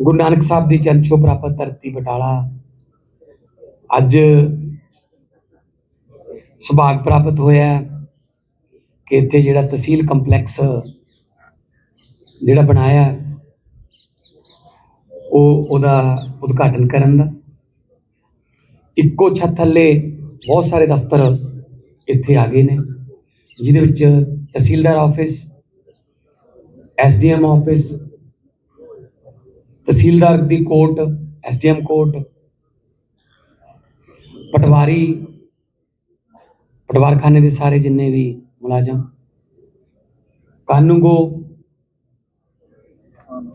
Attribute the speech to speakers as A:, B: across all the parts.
A: ਗੁਰੂ ਨਾਨਕ ਸਾਹਿਬ ਦੀ ਚਰਨ ਛੋਹ ਪ੍ਰਾਪਤ ਧਰਤੀ ਬਟਾਲਾ। ਅੱਜ ਸੁਭਾਗ ਪ੍ਰਾਪਤ ਹੋਇਆ ਕਿ ਇੱਥੇ ਜਿਹੜਾ ਤਹਿਸੀਲ ਕੰਪਲੈਕਸ ਜਿਹੜਾ ਬਣਾਇਆ ਉਹ ਉਹਦਾ ਉਦਘਾਟਨ ਕਰਨ ਦਾ। ਇੱਕੋ ਛੱਤ ਥੱਲੇ ਬਹੁਤ ਸਾਰੇ ਦਫ਼ਤਰ ਇੱਥੇ ਆ ਗਏ ਨੇ, ਜਿਹਦੇ ਵਿੱਚ ਤਹਿਸੀਲਦਾਰ ਆਫਿਸ, ਐਸਡੀਐਮ ਆਫਿਸ ਤਹਿਸੀਲਦਾਰ ਦੀ ਕੋਰਟ, ਐਸਡੀਐਮ ਕੋਰਟ, ਪਟਵਾਰੀ, ਪਟਵਾਰਖਾਨੇ ਦੇ ਸਾਰੇ ਜਿੰਨੇ ਵੀ ਮੁਲਾਜ਼ਮ, ਕਾਨੂੰਗੋ,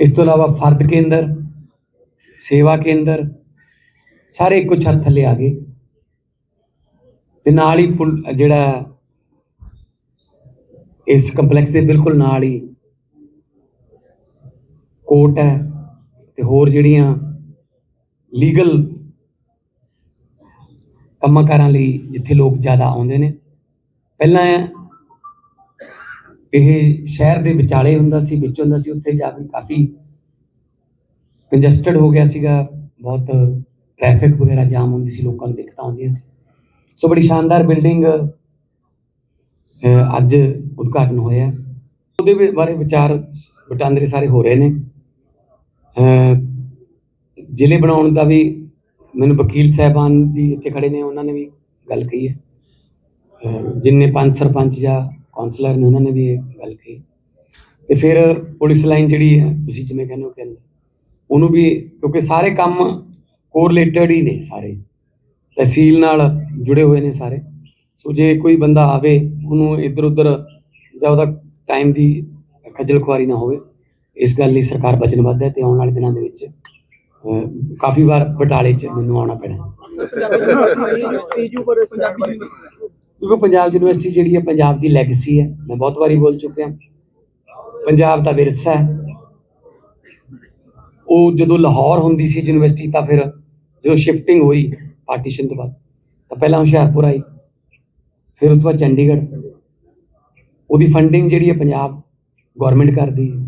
A: ਇਸ ਤੋਂ ਇਲਾਵਾ ਫਰਦ ਕੇਂਦਰ, ਸੇਵਾ ਕੇਂਦਰ, ਸਾਰੇ ਇੱਕੋ ਛੱਤ ਥੱਲੇ ਆ ਗਏ। ਤੇ ਨਾਲ ਹੀ ਪੁਲ, ਜਿਹੜਾ ਇਸ ਕੰਪਲੈਕਸ ਦੇ ਬਿਲਕੁਲ ਨਾਲ ਹੀ ਕੋਰਟ ਹੈ। ਤੇ ਹੋਰ ਜਿਹੜੀਆਂ ਲੀਗਲ ਕੰਮਾਂ ਕਾਰਾਂ ਲਈ ਜਿੱਥੇ ਲੋਕ ਜ਼ਿਆਦਾ ਆਉਂਦੇ ਨੇ। ਪਹਿਲਾਂ ਇਹ ਸ਼ਹਿਰ ਦੇ ਵਿਚਾਲੇ ਹੁੰਦਾ ਸੀ, ਵਿੱਚ ਹੁੰਦਾ ਸੀ, ਉੱਥੇ ਜਾ ਕੇ ਕਾਫੀ ਕੰਜਸਟਡ ਹੋ ਗਿਆ ਸੀਗਾ। ਬਹੁਤ ਟ੍ਰੈਫਿਕ ਵਗੈਰਾ ਜਾਮ ਹੁੰਦੀ ਸੀ, ਲੋਕਾਂ ਨੂੰ ਦਿੱਕਤਾਂ ਆਉਂਦੀਆਂ ਸੀ। ਸੋ ਬੜੀ ਸ਼ਾਨਦਾਰ ਬਿਲਡਿੰਗ ਅੱਜ ਉਦਘਾਟਨ ਹੋਇਆ। ਉਹਦੇ ਬਾਰੇ ਵਿਚਾਰ ਵਟਾਂਦਰੇ ਸਾਰੇ ਹੋ ਰਹੇ ਨੇ। ਜ਼ਿਲ੍ਹੇ ਬਣਾਉਣ ਦਾ ਵੀ ਮੈਨੂੰ ਵਕੀਲ ਸਾਹਿਬਾਨ ਵੀ ਇੱਥੇ ਖੜੇ ਨੇ, ਉਹਨਾਂ ਨੇ ਵੀ ਗੱਲ ਕਹੀ ਹੈ। ਜਿੰਨੇ ਪੰਜ ਸਰਪੰਚ ਜਾਂ ਕਾਉਂਸਲਰ ਨੇ, ਉਹਨਾਂ ਨੇ ਵੀ ਇਹ ਗੱਲ ਕਹੀ ਤੇ ਫਿਰ ਪੁਲਿਸ ਲਾਈਨ ਜਿਹੜੀ ਹੈ, ਤੁਸੀਂ ਜਿਵੇਂ ਕਹਿੰਦੇ ਹੋ ਕਹਿੰਦੇ ਉਹਨੂੰ ਵੀ ਕਿਉਂਕਿ ਸਾਰੇ ਕੰਮ ਕੋਰਿਲੇਟਡ ਹੀ ਨੇ ਸਾਰੇ। ਤਹਿਸੀਲ ਨਾਲ ਜੁੜੇ ਹੋਏ ਨੇ ਸਾਰੇ। ਸੋ ਜੇ ਕੋਈ ਬੰਦਾ ਆਵੇ, ਉਹਨੂੰ ਇੱਧਰ ਉੱਧਰ ਜਾਂ ਉਹਦਾ ਟਾਈਮ ਦੀ ਖੱਜਲ ਖੁਆਰੀ ਨਾ ਹੋਵੇ ਇਸ ਗੱਲ ਲਈ ਸਰਕਾਰ ਵਚਨਬੱਧ ਹੈ ਤੇ ਆਉਣ ਵਾਲੇ ਦਿਨਾਂ ਦੇ ਵਿੱਚ ਕਾਫੀ ਵਾਰ ਬਟਾਲੇ 'ਚ ਮੈਨੂੰ ਆਉਣਾ ਪੈਣਾ।
B: ਤੀਜੂ
A: ਕਿਉਂਕਿ ਪੰਜਾਬ ਯੂਨੀਵਰਸਿਟੀ ਜਿਹੜੀ ਹੈ, ਪੰਜਾਬ ਦੀ ਲੈਗੇਸੀ ਹੈ। ਮੈਂ ਬਹੁਤ ਵਾਰੀ ਬੋਲ ਚੁੱਕਿਆ। ਪੰਜਾਬ ਦਾ ਵਿਰਸਾ ਹੈ। ਉਹ ਜਦੋਂ ਲਾਹੌਰ ਹੁੰਦੀ ਸੀ ਯੂਨੀਵਰਸਿਟੀ, ਤਾਂ ਫਿਰ ਜਦੋਂ ਸ਼ਿਫਟਿੰਗ ਹੋਈ ਪਾਰਟੀਸ਼ਨ ਤੋਂ ਬਾਅਦ, ਤਾਂ ਪਹਿਲਾਂ ਹੁਸ਼ਿਆਰਪੁਰ ਆਈ। ਫਿਰ ਉਸ ਤੋਂ ਬਾਅਦ ਚੰਡੀਗੜ੍ਹ। ਉਹਦੀ ਫੰਡਿੰਗ ਜਿਹੜੀ ਹੈ, ਪੰਜਾਬ ਗਵਰਨਮੈਂਟ ਕਰਦੀ ਹੈ।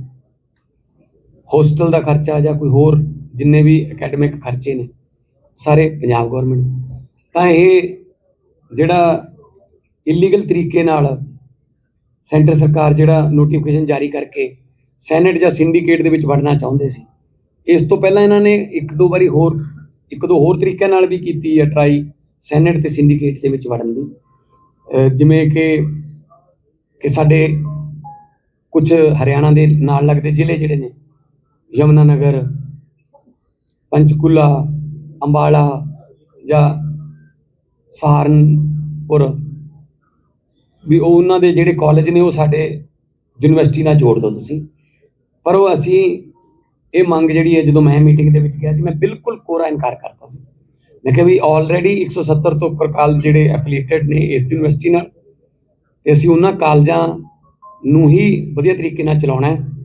A: ਹੋਸਟਲ ਦਾ ਖਰਚਾ ਜਾਂ ਕੋਈ ਹੋਰ ਜਿੰਨੇ ਵੀ ਅਕੈਡਮਿਕ ਖਰਚੇ ਨੇ, ਸਾਰੇ ਪੰਜਾਬ ਗਵਰਨਮੈਂਟ ਤਾਂ ਇਹ ਜਿਹੜਾ ਇਲੀਗਲ ਤਰੀਕੇ ਨਾਲ ਸੈਂਟਰ ਸਰਕਾਰ ਜਿਹੜਾ ਨੋਟੀਫਿਕੇਸ਼ਨ ਜਾਰੀ ਕਰਕੇ ਸੈਨੇਟ ਜਾਂ ਸਿੰਡੀਕੇਟ ਦੇ ਵਿੱਚ ਵੜਨਾ ਚਾਹੁੰਦੇ ਸੀ। ਇਸ ਤੋਂ ਪਹਿਲਾਂ ਇਹਨਾਂ ਨੇ ਇੱਕ ਦੋ ਵਾਰੀ ਹੋਰ, ਇੱਕ ਦੋ ਹੋਰ ਤਰੀਕਿਆਂ ਨਾਲ ਵੀ ਕੀਤੀ ਹੈ ਟਰਾਈ ਸੈਨੇਟ ਤੇ ਸਿੰਡੀਕੇਟ ਦੇ ਵਿੱਚ ਵੜਨ ਦੀ। ਜਿਵੇਂ ਕਿ ਕਿ ਸਾਡੇ ਕੁਝ ਹਰਿਆਣਾ ਦੇ ਨਾਲ ਲੱਗਦੇ ਜ਼ਿਲ੍ਹੇ ਜਿਹੜੇ ਨੇ ਯਮਨਾ ਨਗਰ, ਪੰਚਕੂਲਾ, ਅੰਬਾਲਾ ਜਾਂ ਸਹਾਰਨਪੁਰ। ਵੀ ਉਹ ਉਹਨਾਂ ਦੇ ਜਿਹੜੇ ਕਾਲਜ ਨੇ ਉਹ ਸਾਡੇ ਯੂਨੀਵਰਸਿਟੀ ਨਾਲ ਜੋੜ ਦਿਓ ਤੁਸੀਂ। ਪਰ ਉਹ ਅਸੀਂ ਇਹ ਮੰਗ ਜਿਹੜੀ ਹੈ, ਜਦੋਂ ਮੈਂ ਮੀਟਿੰਗ ਦੇ ਵਿੱਚ ਗਿਆ ਸੀ, ਮੈਂ ਬਿਲਕੁਲ ਕੋਰਾ ਇਨਕਾਰ ਕਰਤਾ ਸੀ। ਮੈਂ ਕਿਹਾ ਵੀ ਆਲਰੇਡੀ 170 ਤੋਂ ਉੱਪਰ ਕਾਲਜ ਜਿਹੜੇ ਐਫੀਲੀਏਟਡ ਨੇ ਇਸ ਯੂਨੀਵਰਸਿਟੀ ਨਾਲ, ਤੇ ਅਸੀਂ ਉਹਨਾਂ ਕਾਲਜਾਂ ਨੂੰ ਹੀ ਵਧੀਆ ਤਰੀਕੇ ਨਾਲ ਚਲਾਉਣਾ ਹੈ।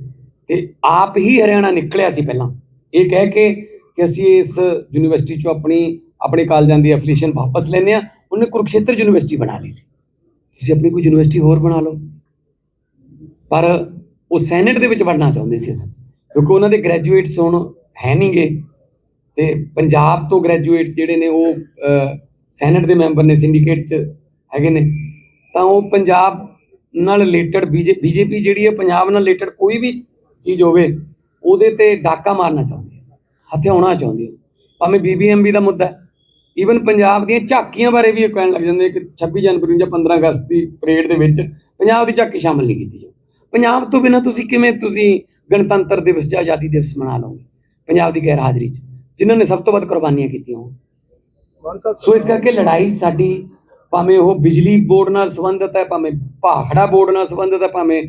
A: ਤੇ ਆਪ ਹੀ ਹਰਿਆਣਾ ਨਿਕਲਿਆ ਸੀ ਪਹਿਲਾਂ। ਇਹ ਕਹਿ ਕੇ ਕਿ ਅਸੀਂ ਇਸ ਯੂਨੀਵਰਸਿਟੀ ਚੋਂ ਆਪਣੀ, ਆਪਣੇ ਕਾਲਜਾਂ ਦੀ ਐਫੀਲੀਏਸ਼ਨ ਵਾਪਸ ਲੈਨੇ ਆ ਉਹਨੇ ਕੁਰਕਸ਼ੇਤਰ ਯੂਨੀਵਰਸਿਟੀ ਬਣਾ ਲਈ ਸੀ। ਤੁਸੀਂ ਆਪਣੀ ਕੋਈ ਯੂਨੀਵਰਸਿਟੀ ਹੋਰ ਬਣਾ ਲਓ। ਪਰ ਉਹ ਸੈਨੇਟ ਦੇ ਵਿੱਚ ਵੜਨਾ ਚਾਹੁੰਦੇ ਸੀ ਅਸਲ ਕਿਉਂਕਿ ਉਹਨਾਂ ਦੇ ਗ੍ਰੈਜੂਏਟਸ ਹੁਣ ਹੈ ਨਹੀਂਗੇ। ਤੇ ਪੰਜਾਬ ਤੋਂ ਗ੍ਰੈਜੂਏਟਸ ਜਿਹੜੇ ਨੇ ਉਹ ਸੈਨੇਟ ਦੇ ਮੈਂਬਰ ਨੇ ਸਿੰਡੀਕੇਟ 'ਚ ਹੈਗੇ ਨੇ। ਤਾਂ ਉਹ ਪੰਜਾਬ ਨਾਲ ਰਿਲੇਟਡ ਬੀਜੇਪੀ ਜਿਹੜੀ ਹੈ, ਪੰਜਾਬ ਨਾਲ ਰਿਲੇਟਡ ਕੋਈ ਵੀ ਚੀਜ਼ ਹੋਵੇ ਉਹਦੇ ਤੇ ਡਾਕਾ ਮਾਰਨਾ ਚਾਹੁੰਦੀ ਹਥਿਆਉਣਾ ਚਾਹੁੰਦੀ ਭਾਵੇਂ ਬੀਬੀਐਮਬੀ ਦਾ ਮੁੱਦਾ ਹੈ ਈਵਨ ਪੰਜਾਬ ਦੀਆਂ ਝਾਕੀਆਂ ਬਾਰੇ ਵੀ ਇਹ ਕਹਿਣ ਲੱਗ ਜਾਂਦੇ ਕਿ 26 ਜਨਵਰੀ ਜਾਂ 15 ਅਗਸਤ ਦੀ ਪਰੇਡ ਦੇ ਵਿੱਚ ਪੰਜਾਬ ਦੀ ਝਾਕੀ ਸ਼ਾਮਲ ਨਹੀਂ ਕੀਤੀ ਜਾਊ। ਪੰਜਾਬ ਤੋਂ ਬਿਨਾਂ ਤੁਸੀਂ ਕਿਵੇਂ ਤੁਸੀਂ ਗਣਤੰਤਰ ਦਿਵਸ ਜਾਂ ਆਜ਼ਾਦੀ ਦਿਵਸ ਮਨਾ ਲਓਗੇ? ਪੰਜਾਬ ਦੀ ਗੈਰ ਹਾਜ਼ਰੀ 'ਚ ਜਿਨ੍ਹਾਂ ਨੇ ਸਭ ਤੋਂ ਵੱਧ ਕੁਰਬਾਨੀਆਂ ਕੀਤੀਆਂ ਹੋਣ। ਸੋ ਇਸ ਕਰਕੇ ਲੜਾਈ ਸਾਡੀ ਭਾਵੇਂ ਉਹ ਬਿਜਲੀ ਬੋਰਡ ਨਾਲ ਸੰਬੰਧਿਤ ਹੈ ਭਾਵੇਂ ਭਾਖੜਾ ਬੋਰਡ ਨਾਲ ਸੰਬੰਧਿਤ ਹੈ ਭਾਵੇਂ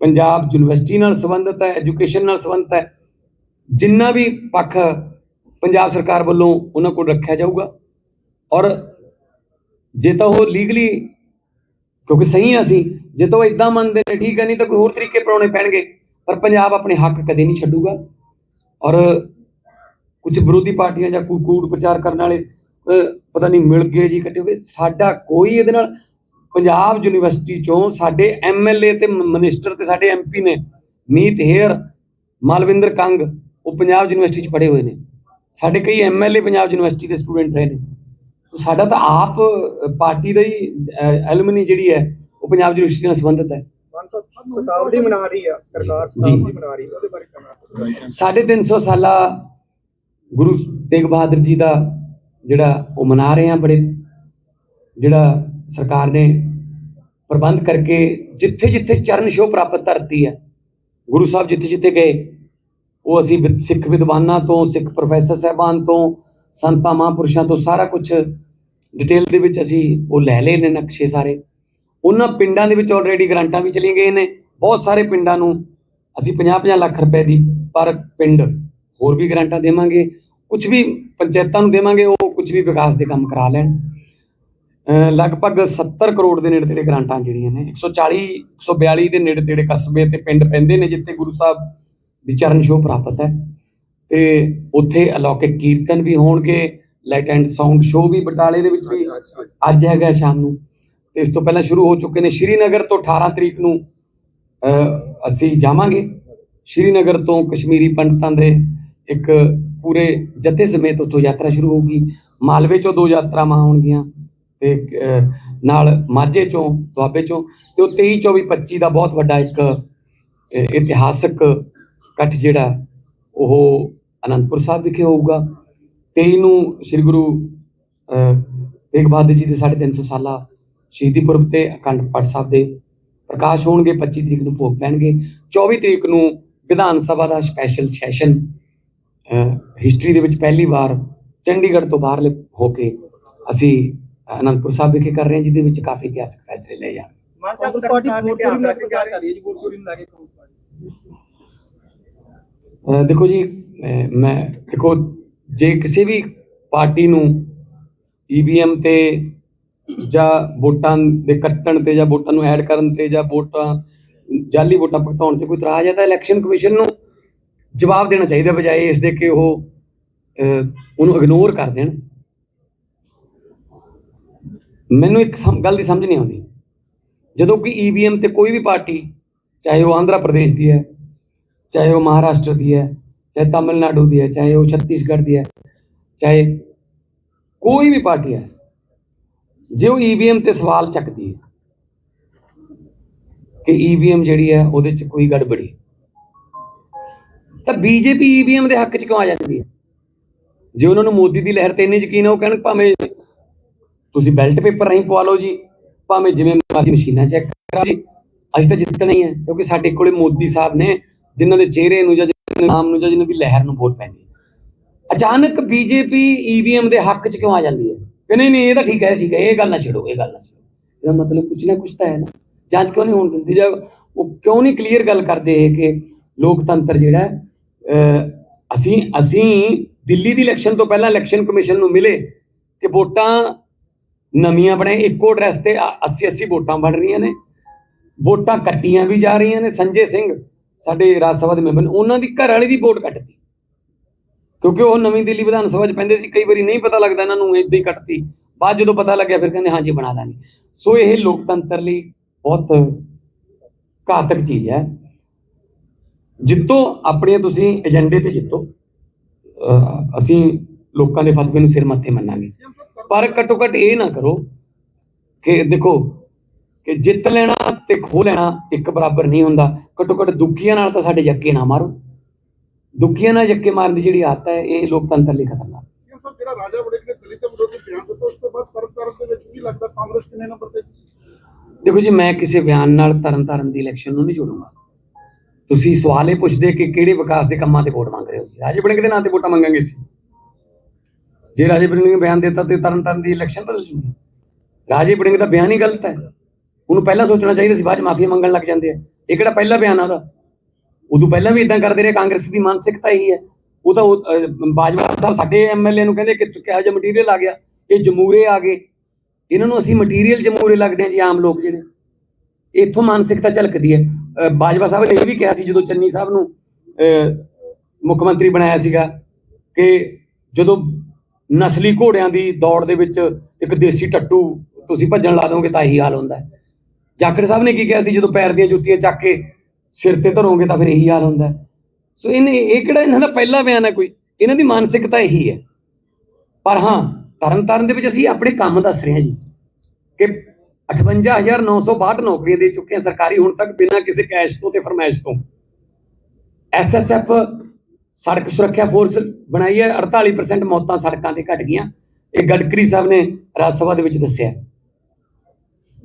A: ਪੰਜਾਬ ਯੂਨੀਵਰਸਿਟੀ ਨਾਲ ਸੰਬੰਧਿਤ ਹੈ, ਐਜੂਕੇਸ਼ਨ ਨਾਲ ਸੰਬੰਧਿਤ ਹੈ, ਜਿੰਨਾ ਵੀ ਪੱਖ ਪੰਜਾਬ ਸਰਕਾਰ ਵੱਲੋਂ ਉਹਨਾਂ ਕੋਲ ਰੱਖਿਆ ਜਾਊਗਾ। ਔਰ ਜੇ ਤਾਂ ਉਹ ਲੀਗਲੀ ਕਿਉਂਕਿ ਸਹੀ ਆ ਅਸੀਂ, ਜੇ ਤਾਂ ਉਹ ਇਦਾਂ ਮੰਨਦੇ ਨੇ, ਠੀਕ ਹੈ ਨਹੀਂ ਤਾਂ ਕੋਈ ਹੋਰ ਤਰੀਕੇ ਅਪਣਾਉਣੇ ਪੈਣਗੇ, ਪਰ ਪੰਜਾਬ ਆਪਣੇ ਹੱਕ ਕਦੇ ਨਹੀਂ ਛੱਡੂਗਾ। ਔਰ ਕੁਝ ਵਿਰੋਧੀ ਪਾਰਟੀਆਂ ਜਾਂ ਕੂੜ ਪ੍ਰਚਾਰ ਕਰਨ ਵਾਲੇ ਪਤਾ ਨਹੀਂ ਮਿਲ ਗਏ ਜੀ ਇਕੱਠੇ ਹੋ ਗਏ ਸਾਡਾ ਕੋਈ ਇਹਦੇ ਨਾਲ ਪੰਜਾਬ ਯੂਨੀਵਰਸਿਟੀ ਚੋਂ ਸਾਡੇ ਐਮਐਲਏ ਤੇ ਮਿਨਿਸਟਰ ਤੇ ਸਾਡੇ ਐਮਪੀ ਨੇ ਮੀਤ ਹੇਅਰ ਮਾਲਵਿੰਦਰ ਕੰਗ ਉਹ ਪੰਜਾਬ ਯੂਨੀਵਰਸਿਟੀ 'ਚ ਪੜ੍ਹੇ ਹੋਏ ਨੇ। ਸਾਡੇ ਕਈ ਐਮਐਲਏ ਪੰਜਾਬ ਯੂਨੀਵਰਸਿਟੀ ਦੇ ਸਟੂਡੈਂਟ ਰਹੇ ਨੇ। ਤਾਂ ਸਾਡਾ ਤਾਂ ਆਪ ਪਾਰਟੀ ਦਾ ਹੀ ਐਲੂਮਨੀ ਜਿਹੜੀ ਹੈ ਉਹ ਪੰਜਾਬ ਯੂਨੀਵਰਸਿਟੀ ਨਾਲ ਸੰਬੰਧਿਤ ਹੈ।
B: ਸ਼ਤਾਬਦੀ ਮਨਾ ਰਹੀ ਆ ਸਰਕਾਰ ਸ਼ਤਾਬਦੀ ਮਨਾ ਰਹੀ ਆ, ਉਹਦੇ ਬਾਰੇ ਕਹਿਣਾ?
A: ਸਾਢੇ ਤਿੰਨ ਸੌ ਸਾਲਾ ਗੁਰੂ ਤੇਗ ਬਹਾਦਰ ਜੀ ਦਾ ਜਿਹੜਾ ਉਹ ਮਨਾ ਰਹੇ ਆ ਬੜੇ ਜਿਹੜਾ ਸਰਕਾਰ ਨੇ ਪ੍ਰਬੰਧ ਕਰਕੇ ਜਿੱਥੇ ਜਿੱਥੇ ਚਰਨ ਛੋਹ ਪ੍ਰਾਪਤ ਧਰਤੀ ਹੈ, ਗੁਰੂ ਸਾਹਿਬ ਜਿੱਥੇ ਜਿੱਥੇ ਗਏ, ਉਹ ਅਸੀਂ ਵਿਦ- ਸਿੱਖ ਵਿਦਵਾਨਾਂ ਤੋਂ, ਸਿੱਖ ਪ੍ਰੋਫੈਸਰ ਸਾਹਿਬਾਨ ਤੋਂ, ਸੰਤਾਂ ਮਹਾਂਪੁਰਸ਼ਾਂ ਤੋਂ ਸਾਰਾ ਕੁਝ ਡਿਟੇਲ ਦੇ ਵਿੱਚ ਅਸੀਂ ਉਹ ਲੈ ਲਏ ਨੇ ਨਕਸ਼ੇ ਸਾਰੇ। ਉਹਨਾਂ ਪਿੰਡਾਂ ਦੇ ਵਿੱਚ ਆਲਰੇਡੀ ਗ੍ਰਾਂਟਾਂ ਵੀ ਚਲੀਆਂ ਗਏ ਨੇ। ਬਹੁਤ ਸਾਰੇ ਪਿੰਡਾਂ ਨੂੰ ਅਸੀਂ 50-50 ਲੱਖ ਰੁਪਏ ਦੀ ਪਰ ਪਿੰਡ ਹੋਰ ਵੀ ਗ੍ਰਾਂਟਾਂ ਦੇਵਾਂਗੇ। ਕੁਝ ਵੀ ਪੰਚਾਇਤਾਂ ਨੂੰ ਦੇਵਾਂਗੇ, ਉਹ ਕੁਝ ਵੀ ਵਿਕਾਸ ਦੇ ਕੰਮ ਕਰਾ ਲੈਣ। ਲਗਭਗ 70 ਕਰੋੜ ਦੇ ਨੇੜੇ ਤੇੜੇ ਗ੍ਰਾਂਟਾਂ ਜਿਹੜੀਆਂ ਨੇ 140 142 ਦੇ ਨੇੜੇ ਤੇੜੇ ਕਸਬੇ ਤੇ ਪਿੰਡ ਪੈਂਦੇ ਨੇ ਜਿੱਥੇ ਗੁਰੂ ਸਾਹਿਬ ਦੀ ਚਰਨ ਛੋਹ ਪ੍ਰਾਪਤ ਹੈ। ਤੇ ਉੱਥੇ ਅਲੌਕਿਕ ਕੀਰਤਨ ਵੀ ਹੋਣਗੇ ਲਾਈਟ ਐਂਡ ਸਾਊਂਡ ਸ਼ੋਅ ਵੀ ਬਟਾਲੇ ਦੇ ਵਿੱਚ ਵੀ ਅੱਜ ਹੈਗਾ ਸ਼ਾਮ ਨੂੰ। ਤੇ ਇਸ ਤੋਂ ਪਹਿਲਾਂ ਸ਼ੁਰੂ ਹੋ ਚੁੱਕੇ ਨੇ। ਸ਼੍ਰੀਨਗਰ ਤੋਂ 18 ਤਰੀਕ ਨੂੰ ਅਸੀਂ ਜਾਵਾਂਗੇ। ਸ਼੍ਰੀਨਗਰ ਤੋਂ ਕਸ਼ਮੀਰੀ ਪੰਡਤਾਂ ਦੇ ਇੱਕ ਪੂਰੇ ਜਥੇ ਸਮੇਤ ਉੱਥੋਂ ਯਾਤਰਾ ਸ਼ੁਰੂ ਹੋਊਗੀ। ਮਾਲਵੇ ਚੋਂ ਦੋ ਯਾਤਰਾਵਾਂ ਹੋਣਗੀਆਂ। ਤੇ ਨਾਲ ਮਾਝੇ ਚੋਂ, ਦੁਆਬੇ ਚੋਂ, ਤੇ ਉਹ 23 24 25 ਦਾ ਬਹੁਤ ਵੱਡਾ ਇੱਕ ਇਤਿਹਾਸਕ ਇਕੱਠ ਜਿਹੜਾ, ਉਹ ਅਨੰਦਪੁਰ ਸਾਹਿਬ ਵਿਖੇ ਹੋਊਗਾ। 23 ਨੂੰ ਸ੍ਰੀ ਗੁਰੂ ਤੇਗ ਬਹਾਦਰ ਜੀ ਦੇ 350 ਸਾਲਾ ਸ਼ਹੀਦੀ ਪੁਰਬ ਤੇ ਅਖੰਡ ਪਾਠ ਸਾਹਿਬ ਦੇ ਪ੍ਰਕਾਸ਼ ਹੋਣਗੇ 25 ਤਰੀਕ ਨੂੰ ਭੋਗ ਪੈਣਗੇ। 24 ਤਰੀਕ ਨੂੰ ਵਿਧਾਨ ਸਭਾ ਦਾ ਸਪੈਸ਼ਲ ਸੈਸ਼ਨ ਹਿਸਟਰੀ ਦੇ ਵਿੱਚ ਪਹਿਲੀ ਵਾਰ ਚੰਡੀਗੜ੍ਹ ਤੋਂ ਬਾਹਰਲੇ ਹੋ ਕੇ ਅਸੀਂ ਅਨੰਦਪੁਰ ਸਾਹਿਬ ਵਿਖੇ ਕਰ ਰਹੇ ਹਾਂ ਜਿਹਦੇ ਵਿੱਚ ਕਾਫੀ ਇਤਿਹਾਸਕ ਫੈਸਲੇ ਲਏ ਜਾਣਗੇ
B: ਮਾਨ ਸਾਹਿਬ ਪਾਰਟੀ ਵੋਟ ਚੋਰੀ ਨੂੰ ਲੈ ਕੇ ਜਾ ਰਹੀ ਹੈ ਜੀ ਵੋਟ ਚੋਰੀ ਨੂੰ ਲੈ ਕੇ
A: ਅਹ ਦੇਖੋ ਜੀ ਮੈਂ ਦੇਖੋ ਜੇ ਕਿਸੇ ਵੀ ਪਾਰਟੀ ਨੂੰ ਈਵੀਐਮ ਤੇ ਜਾਂ ਵੋਟਾਂ ਦੇ ਕੱਟਣ ਤੇ ਜਾਂ ਵੋਟਾਂ ਨੂੰ ਐਡ ਕਰਨ ਤੇ ਜਾਂ ਵੋਟਾਂ ਜਾਲੀ ਵੋਟਾਂ ਭੁਗਤਾਉਣ ਤੇ ਕੋਈ ਇਤਰਾਜ਼ ਹੈ ਤਾਂ ਇਲੈਕਸ਼ਨ ਕਮਿਸ਼ਨ ਨੂੰ ਜਵਾਬ ਦੇਣਾ ਚਾਹੀਦਾ ਬਜਾਏ ਇਸ ਦੇ ਕਿ ਉਹ ਉਹਨੂੰ ਇਗਨੋਰ ਕਰ ਦੇਣ। ਮੈਨੂੰ ਇੱਕ ਗੱਲ ਦੀ ਸਮਝ ਨਹੀਂ ਆਉਂਦੀ। ਜਦੋਂ ਕਿ ਈਵੀਐਮ ਤੇ ਕੋਈ ਵੀ ਪਾਰਟੀ, ਚਾਹੇ ਉਹ ਆਂਧਰਾ ਪ੍ਰਦੇਸ਼ ਦੀ ਹੈ, ਚਾਹੇ ਉਹ ਮਹਾਰਾਸ਼ਟਰ ਦੀ ਹੈ, ਚਾਹੇ ਤਾਮਿਲਨਾਡੂ ਦੀ ਹੈ, ਚਾਹੇ ਉਹ ਛੱਤੀਸਗੜ੍ਹ ਦੀ ਹੈ, ਚਾਹੇ ਕੋਈ ਵੀ ਪਾਰਟੀ ਹੈ, ਜੇ ਉਹ ਈਵੀਐਮ ਤੇ ਸਵਾਲ ਚੱਕਦੀ ਹੈ ਕਿ ਈਵੀਐਮ ਜਿਹੜੀ ਹੈ ਉਹਦੇ 'ਚ ਕੋਈ ਗੜਬੜੀ, ਤਾਂ ਬੀਜੇਪੀ ਈਵੀਐਮ ਦੇ ਹੱਕ 'ਚ ਕਿਉਂ ਆ ਜਾਂਦੀ ਹੈ? ਜੇ ਉਹਨਾਂ ਨੂੰ ਮੋਦੀ ਦੀ ਲਹਿਰ ਤੇ ਇੰਨੀ ਯਕੀਨ ਹੈ, ਉਹ ਕਹਿਣ ਭਾਵੇਂ ਤੁਸੀਂ ਬੈਲਟ ਪੇਪਰ ਨਹੀਂ ਪਵਾ ਲਓ ਜੀ। ਭਾਵੇਂ ਜਿਵੇਂ ਮਰਜ਼ੀ ਮਸ਼ੀਨਾਂ ਚੈੱਕ ਕਰਾਓ ਜੀ। ਅਸੀਂ ਤਾਂ ਜਿੱਤਣਾ ਹੀ ਹੈ, ਕਿਉਂਕਿ ਸਾਡੇ ਕੋਲੇ ਮੋਦੀ ਸਾਹਿਬ ਨੇ, ਜਿਨ੍ਹਾਂ ਦੇ ਚਿਹਰੇ ਨੂੰ ਜਾਂ ਨਾਮ ਨੂੰ ਜਾਂ ਜਿਨ੍ਹਾਂ ਦੀ ਲਹਿਰ ਨੂੰ ਵੋਟ ਪੈਂਦੀ ਅਚਾਨਕ ਬੀਜੇਪੀ ਈਵੀਐਮ ਦੇ ਹੱਕ 'ਚ ਕਿਉਂ ਆ ਜਾਂਦੀ ਹੈ? ਕਿ ਨਹੀਂ ਨਹੀਂ, ਇਹ ਤਾਂ ਠੀਕ ਹੈ ਠੀਕ ਹੈ, ਇਹ ਗੱਲ ਨਾ ਛੇੜੋ ਇਹ ਗੱਲ ਨਾ ਛੇੜੋ ਇਹਦਾ ਮਤਲਬ ਕੁਝ ਨਾ ਕੁਝ ਤਾਂ ਹੈ ਨਾ। ਜਾਂਚ ਕਿਉਂ ਨਹੀਂ ਹੋਣ ਦਿੰਦੀ? ਜਾਂ ਉਹ ਕਿਉਂ ਨਹੀਂ ਕਲੀਅਰ ਗੱਲ ਕਰਦੇ ਇਹ ਕਿ ਲੋਕਤੰਤਰ ਜਿਹੜਾ ਅਸੀਂ ਅਸੀਂ ਦਿੱਲੀ ਦੀ ਇਲੈਕਸ਼ਨ ਤੋਂ ਪਹਿਲਾਂ ਇਲੈਕਸ਼ਨ ਕਮਿਸ਼ਨ ਨੂੰ ਮਿਲੇ ਕਿ ਵੋਟਾਂ ਨਵੀਆਂ ਬਣੇ, ਇੱਕੋ ਐਡਰੈਸ ਤੇ 80 80 ਵੋਟਾਂ ਬਣ ਰਹੀਆਂ ਨੇ। ਵੋਟਾਂ ਕੱਟੀਆਂ ਵੀ ਜਾ ਰਹੀਆਂ ਨੇ, ਸੰਜੇ ਸਿੰਘ, ਸਾਡੇ ਰਾਜ ਸਭਾ ਦੇ ਮੈਂਬਰ ਉਹਨਾਂ ਦੀ ਘਰ ਵਾਲੀ ਦੀ ਵੋਟ ਕੱਟਦੀ ਕਿਉਂਕਿ ਉਹ ਨਵੀਂ ਦਿੱਲੀ ਵਿਧਾਨ ਸਭਾ 'ਚ ਪੈਂਦੇ ਸੀ, ਕਈ ਵਾਰੀ ਨਹੀਂ ਪਤਾ ਲੱਗਦਾ ਇਹਨਾਂ ਨੂੰ ਇਦਾਂ ਹੀ ਕੱਟਤੀ। ਬਾਅਦ ਜਦੋਂ ਪਤਾ ਲੱਗਿਆ, ਫਿਰ ਕਹਿੰਦੇ, ਹਾਂਜੀ, ਬਣਾ ਦਾਂਗੇ। ਸੋ ਇਹ ਲੋਕਤੰਤਰ ਲਈ ਬਹੁਤ ਘਾਤਕ ਚੀਜ਼ ਹੈ। ਜਿੱਤੋ ਆਪਣੇ ਤੁਸੀਂ ਏਜੰਡੇ ਤੇ ਜਿੱਤੋ। ਅਹ, ਅਸੀਂ ਲੋਕਾਂ ਦੇ ਫਤਵੇ ਨੂੰ ਸਿਰ ਮੱਥੇ ਮੰਨਾਂਗੇ। ਪਰ ਘੱਟੋ ਘੱਟ ਇਹ ਨਾ ਕਰੋ ਕਿ ਦੇਖੋ ਕਿ ਜਿੱਤ ਲੈਣਾ ਤੇ ਖੋ ਲੈਣਾ ਇੱਕ ਬਰਾਬਰ ਨਹੀਂ ਹੁੰਦਾ। ਘੱਟੋ ਘੱਟ ਦੁਖੀਆਂ ਨਾਲ ਤਾਂ ਸਾਡੇ ਜੱਕੇ ਨਾ ਮਾਰੋ। ਦੁਖੀਆਂ ਨਾਲ ਜੱਕੇ ਮਾਰਨ ਦੀ ਜਿਹੜੀ ਆਦਤ ਹੈ ਇਹ ਲੋਕਤੰਤਰ ਲਈ ਖਤਰਨਾਕ।
C: ਜਿਹੜਾ ਰਾਜਾ ਵੜਿੰਗ ਨੇ ਦਲਿਤ ਵਿਰੋਧੀ ਬਿਆਨ ਦਿੱਤਾ ਉਸ ਤੋਂ ਬਾਅਦ ਤਰਨਤਾਰਨ ਦੇ ਵਿੱਚ ਕੀ ਲੱਗਦਾ? ਕਾਂਗਰਸ ਕਿੰਨੇ ਨੰਬਰ ਤੇ
A: ਦੇਖੋ ਜੀ ਮੈਂ ਕਿਸੇ ਬਿਆਨ ਨਾਲ ਤਰਨ ਤਾਰਨ ਦੀ ਇਲੈਕਸ਼ਨ ਨੂੰ ਨਹੀਂ ਜੋੜੂੰਗਾ। ਤੁਸੀਂ ਸਵਾਲ ਇਹ ਪੁੱਛਦੇ ਕਿ ਕਿਹੜੇ ਵਿਕਾਸ ਦੇ ਕੰਮਾਂ ਤੇ ਵੋਟ ਮੰਗ ਰਹੇ ਹੋ ਜੀ? ਰਾਜੇ ਬੜਿੰਗ ਦੇ ਨਾਂ ਤੇ ਵੋਟਾਂ ਮੰਗਾਂਗੇ ਸੀ ਜੇ ਰਾਜੇ ਬੜਿੰਗ ਨੇ ਬਿਆਨ ਦਿੱਤਾ ਤੇ ਤਰਨ ਤਾਰਨ ਦੀ ਇਲੈਕਸ਼ਨ ਬਦਲ ਜੂਗੀ। ਰਾਜੇ ਬੜਿੰਗ ਦਾ ਬਿਆਨ ਹੀ ਗਲਤ ਹੈ। ਉਹਨੂੰ ਪਹਿਲਾਂ ਸੋਚਣਾ ਚਾਹੀਦਾ ਸੀ ਬਾਅਦ ਚ ਮਾਫੀਆ ਮੰਗਣ ਲੱਗ ਜਾਂਦੇ ਆ। ਇਹ ਕਿਹੜਾ ਪਹਿਲਾ ਬਿਆਨ ਆ ਉਹਦਾ? ਉਦੋਂ ਪਹਿਲਾਂ ਵੀ ਇਦਾਂ ਕਰਦੇ ਰਹੇ ਕਾਂਗਰਸ ਦੀ ਮਾਨਸਿਕਤਾ ਹੀ ਹੈ। ਉਹ ਤਾਂ ਬਾਜਵਾ ਸਾਹਿਬ ਸਾਡੇ ਐਮਐਲਏ ਨੂੰ ਕਹਿੰਦੇ ਕਿ ਕਿਹੋ ਜਿਹਾ ਮਟੀਰੀਅਲ ਆ ਗਿਆ ਇਹ ਜਮੂਰੇ ਆ ਗਏ। ਇਹਨਾਂ ਨੂੰ ਅਸੀਂ ਮਟੀਰੀਅਲ ਜਮੂਰੇ ਲੱਗਦੇ ਹਾਂ ਜੀ ਆਮ ਲੋਕ ਜਿਹੜੇ। ਇੱਥੋਂ ਮਾਨਸਿਕਤਾ ਝਲਕਦੀ ਹੈ। ਬਾਜਵਾ ਸਾਹਿਬ ਨੇ ਇਹ ਵੀ ਕਿਹਾ ਸੀ ਜਦੋਂ ਚੰਨੀ ਸਾਹਿਬ ਨੂੰ ਅਹ, ਮੁੱਖ ਮੰਤਰੀ ਬਣਾਇਆ ਸੀਗਾ ਕਿ ਜਦੋਂ ਨਸਲੀ ਘੋੜਿਆਂ ਦੀ ਦੌੜ ਦੇ ਵਿੱਚ ਇੱਕ ਦੇਸੀ ਟੱਟੂ ਤੁਸੀਂ ਭੱਜਣ ਲਾ ਦੋਗੇ ਤਾਂ ਇਹੀ ਹਾਲ ਹੁੰਦਾ ਹੈ। ਜਾਖੜ ਸਾਹਿਬ ਨੇ ਕੀ ਕਿਹਾ ਸੀ, ਜਦੋਂ ਪੈਰ ਦੀਆਂ ਜੁੱਤੀਆਂ ਚੱਕ ਕੇ ਸਿਰ ਤੇ ਧਰੋਗੇ ਤਾਂ ਫਿਰ ਇਹੀ ਹਾਲ ਹੁੰਦਾ ਸੋ ਇਹਨੇ, ਇਹ ਕਿਹੜਾ ਇਹਨਾਂ ਦਾ ਪਹਿਲਾ ਬਿਆਨ ਹੈ ਕੋਈ? ਇਹਨਾਂ ਦੀ ਮਾਨਸਿਕਤਾ ਇਹੀ ਹੈ। ਪਰ ਹਾਂ ਤਰਨ ਤਾਰਨ ਦੇ ਵਿੱਚ ਅਸੀਂ ਆਪਣੇ ਕੰਮ ਦੱਸ ਰਹੇ ਹਾਂ ਜੀ ਕਿ 58962 ਨੌਕਰੀਆਂ ਦੇ ਚੁੱਕੇ ਹਾਂ ਸਰਕਾਰੀ ਹੁਣ ਤੱਕ ਬਿਨਾਂ ਕਿਸੇ ਕੈਸ਼ ਤੋਂ ਤੇ ਫਰਮਾਇਸ਼ ਤੋਂ। ਐਸਐਸਐਫ ਸੜਕ ਸੁਰੱਖਿਆ ਫੋਰਸ ਬਣਾਈ ਹੈ 48% ਮੌਤਾਂ ਸੜਕਾਂ ਤੇ ਘਟ ਗਈਆਂ। ਇਹ ਗਡਕਰੀ ਸਾਹਿਬ ਨੇ ਰਾਜ ਸਭਾ ਦੇ ਵਿੱਚ ਦੱਸਿਆ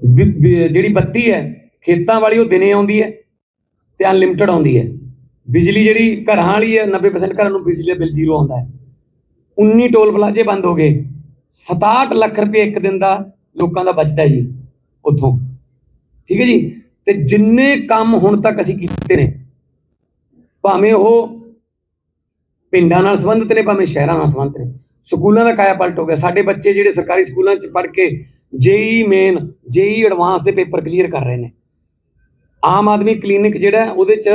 A: ਜਿਹੜੀ ਬੱਤੀ ਹੈ, ਖੇਤਾਂ ਵਾਲੀ ਉਹ ਦਿਨੇ ਆਉਂਦੀ ਹੈ ਤੇ ਅਨਲਿਮਟਿਡ ਆਉਂਦੀ ਹੈ। ਬਿਜਲੀ ਜਿਹੜੀ ਘਰਾਂ ਵਾਲੀ ਹੈ 90% ਘਰਾਂ ਨੂੰ ਬਿਜਲੀ ਦਾ ਬਿੱਲ ਜ਼ੀਰੋ ਆਉਂਦਾ ਹੈ। 19 ਟੋਲ ਪਲਾਜ਼ੇ ਬੰਦ ਹੋ ਗਏ। 67 ਲੱਖ ਰੁਪਏ ਇੱਕ ਦਿਨ ਦਾ ਲੋਕਾਂ ਦਾ ਬਚਦਾ ਜੀ, ਉੱਥੋਂ। ਠੀਕ ਹੈ ਜੀ? ਤੇ ਜਿੰਨੇ ਕੰਮ ਹੁਣ ਤੱਕ ਅਸੀਂ ਕੀਤੇ ਨੇ, ਭਾਵੇਂ ਉਹ ਪਿੰਡਾਂ ਨਾਲ ਸੰਬੰਧਿਤ ਨੇ, ਭਾਵੇਂ ਸ਼ਹਿਰਾਂ ਨਾਲ ਸੰਬੰਧਿਤ ਨੇ। ਸਕੂਲਾਂ ਦਾ ਕਾਇਆ ਪਲਟ ਹੋ ਗਿਆ। ਸਾਡੇ ਬੱਚੇ ਜਿਹੜੇ ਸਰਕਾਰੀ ਸਕੂਲਾਂ 'ਚ ਪੜ੍ਹ ਕੇ ਜੇਈ ਮੇਨ, ਜੇਈ ਐਡਵਾਂਸ ਦੇ ਪੇਪਰ ਕਲੀਅਰ ਕਰ ਰਹੇ ਨੇ। ਆਮ ਆਦਮੀ ਕਲੀਨਿਕ ਜਿਹੜਾ, ਉਹਦੇ 'ਚ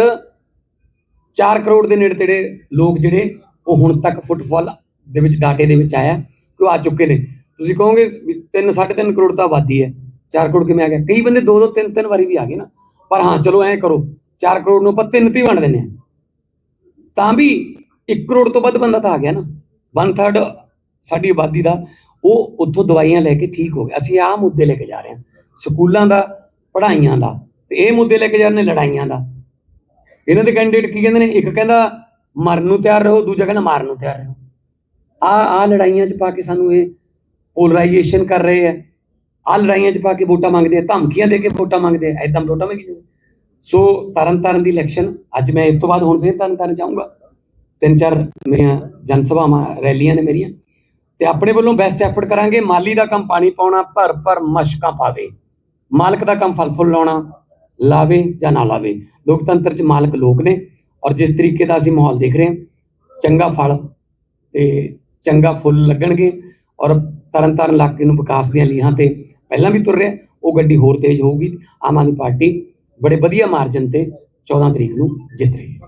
A: 4 ਕਰੋੜ ਦੇ ਨੇੜੇ ਤੇੜੇ ਲੋਕ ਜਿਹੜੇ, ਉਹ ਹੁਣ ਤੱਕ ਫੁੱਟਫਾਲ ਦੇ ਵਿੱਚ, ਡਾਟੇ ਦੇ ਵਿੱਚ ਆਇਆ ਕਿ ਉਹ ਆ ਚੁੱਕੇ ਨੇ। ਤੁਸੀਂ ਕਹੋਗੇ 3 3.5 ਕਰੋੜ ਤਾਂ ਆਬਾਦੀ ਹੈ। 4 ਕਰੋੜ ਕਿਵੇਂ ਆ ਗਿਆ? ਕਈ ਬੰਦੇ 2 2 3 3 ਵਾਰੀ ਵੀ ਆ ਗਏ ਨਾ। ਪਰ ਹਾਂ, ਚਲੋ ਐਂ ਕਰੋ 4 ਕਰੋੜ ਨੂੰ ਆਪਾਂ ਤਿੰਨ ਤੇ ਹੀ ਵੰਡ ਦਿੰਦੇ ਹਾਂ। ਤਾਂ ਵੀ 1 ਕਰੋੜ ਤੋਂ ਵੱਧ ਬੰਦਾ ਤਾਂ ਆ ਗਿਆ ਨਾ। 1/3 ਸਾਡੀ ਆਬਾਦੀ ਦਾ ਉਹ ਉੱਥੋਂ ਦਵਾਈਆਂ ਲੈ ਕੇ ਠੀਕ ਹੋ ਗਿਆ। ਅਸੀਂ ਆਹ ਮੁੱਦੇ ਲੈ ਕੇ ਜਾ ਰਹੇ ਹਾਂ। ਸਕੂਲਾਂ ਦਾ, ਪੜ੍ਹਾਈਆਂ ਦਾ ਤੇ ਇਹ ਮੁੱਦੇ ਲੈ ਕੇ ਜਾ ਰਹੇ ਨੇ ਲੜਾਈਆਂ ਦਾ। ਇਹਨਾਂ ਦੇ ਕੈਂਡੀਡੇਟ ਕੀ ਕਹਿੰਦੇ ਨੇ? ਇੱਕ ਕਹਿੰਦਾ ਮਰਨ ਨੂੰ ਤਿਆਰ ਰਹੋ, ਦੂਜਾ ਕਹਿੰਦਾ ਮਾਰਨ ਨੂੰ ਤਿਆਰ ਰਹੋ। ਆ ਆ ਲੜਾਈਆਂ 'ਚ ਪਾ ਕੇ ਸਾਨੂੰ ਇਹ ਪੋਲਰਾਈਜੇਸ਼ਨ ਕਰ ਰਹੇ ਆ ਆ ਲੜਾਈਆਂ 'ਚ ਪਾ ਕੇ ਵੋਟਾਂ ਮੰਗਦੇ ਆ ਧਮਕੀਆਂ ਦੇ ਕੇ ਵੋਟਾਂ ਮੰਗਦੇ ਆ ਐਦਾਂ ਵੋਟਾਂ ਮੰਗੀ ਸੋ ਤਰਨ ਤਾਰਨ ਦੀ ਇਲੈਕਸ਼ਨ ਅੱਜ ਮੈਂ ਇਸ ਤੋਂ ਬਾਅਦ ਹੁਣ ਫੇਰ ਤਰਨ ਤਾਰਨ ਜਾਊਂਗਾ। ਤਿੰਨ ਚਾਰ ਮੇਰੀਆਂ ਜਨਸਭਾਵਾਂ ਰੈਲੀਆਂ ਨੇ ਮੇਰੀਆਂ। ਤੇ ਆਪਣੇ ਵੱਲੋਂ ਬੈਸਟ ਐਫਰਟ ਕਰਾਂਗੇ। ਮਾਲੀ ਦਾ ਕੰਮ ਪਾਣੀ ਪਾਉਣਾ ਭਰ ਭਰ ਮਸ਼ਕਾਂ ਪਾਵੇ। ਮਾਲਕ ਦਾ ਕੰਮ ਫਲ ਫੁੱਲ ਲਾਉਣਾ, ਲਾਵੇ ਜਾਂ ਨਾ ਲਾਵੇ। ਲੋਕਤੰਤਰ 'ਚ ਮਾਲਕ ਲੋਕ ਨੇ ਔਰ ਜਿਸ ਤਰੀਕੇ ਦਾ ਅਸੀਂ ਮਾਹੌਲ ਦੇਖ ਰਹੇ ਹਾਂ, ਚੰਗਾ ਫਲ ਤੇ ਚੰਗਾ ਫੁੱਲ ਲੱਗਣਗੇ ਔਰ ਤਰਨ ਤਾਰਨ ਇਲਾਕੇ ਨੂੰ ਵਿਕਾਸ ਦੀਆਂ ਲੀਹਾਂ ਤੇ ਪਹਿਲਾਂ ਵੀ ਤੁਰ ਰਿਹਾ। ਉਹ ਗੱਡੀ ਹੋਰ ਤੇਜ਼ ਹੋਊਗੀ। ਆਮ ਆਦਮੀ ਪਾਰਟੀ ਬੜੇ ਵਧੀਆ ਮਾਰਜਨ ਤੇ 14 ਤਰੀਕ ਨੂੰ ਜਿੱਤ ਰਹੀ ਹੈ।